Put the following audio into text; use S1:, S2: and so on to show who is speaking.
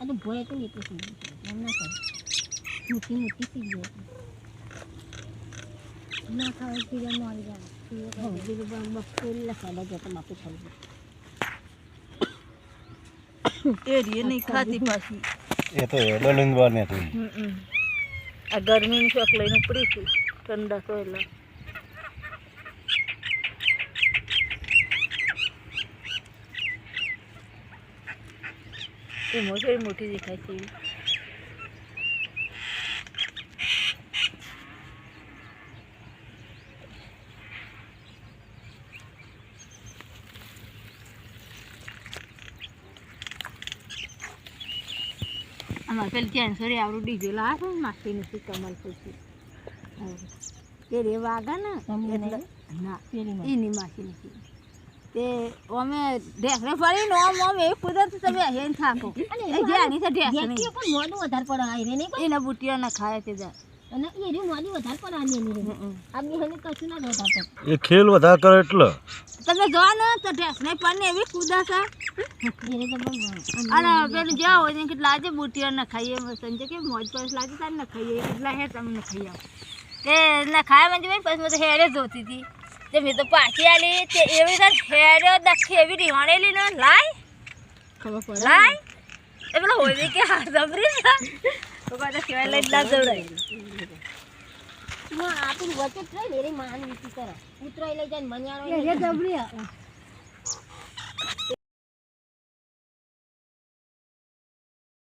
S1: તો ભોય તો એટલું સીધું છે એમ ના કરે મોટી મોટી સીધી હતી ના ખાવ કીધા મળી જાય કીધું બપોરે લખાડા જતો બાપુ ખાઈ
S2: એ રીએ નહીં ખાતી પાછી
S3: એ તો ડલુંદવા નથી
S2: હમ આ ગરમીની શોખ લઈને ઉપડી છું ઠંડા તો એટલે એ મોટી મોટી દેખાય છે. અમારે પેલી કેન્સર આવડું ડીજે લાવે ને માસી નથી કમલ પછી એ રે વાગા ને એટલે ના એની માસી નથી તે અમે ઢેસરે ફરીને ઓમ ઓમ એ કુદરત તમે હેન થાકો.
S1: અને
S2: એ જે આની છે ઢેસરી
S1: જેટલી પણ મોડું વધારે પડે આ રે નહીં કોઈ?
S2: એના બુટિયા ના ખાય તે જા
S1: અને એ રી મોડી વધારે પડે આની એની રે આ બી હને કશું ના પડે.
S3: એ ખેલ વધારે કરે એટલે.
S2: તમે જો ને તો ઢેસરે પણ એવી કુદા છે.
S1: એને તો બહુ
S2: અને પેલું જ્યાં હોય ને કેટલા આજે બુટિયા ના ખાઈએ સંજે કે મોજ પર લાગે તાર ના ખાઈએ કેટલા હે તમને ના ખાઈ આવો તે ના ખાયા મને પછી મેં તો હેડે જોતી હતી. તે મેં તો પાછી આલી તે એવી રીતે હેડે દખી એવી રીવાણેલી ને લાય. લાય. એ પેલો હોય કે હા જબરી છે તો પાછા સિવાય લઈ ના જવડાય.
S1: હું આપણી વચ્ચે રહી ને માન વીતી કરે. ઉતરાઈ લઈ જાય ને મન્યાણો જબરી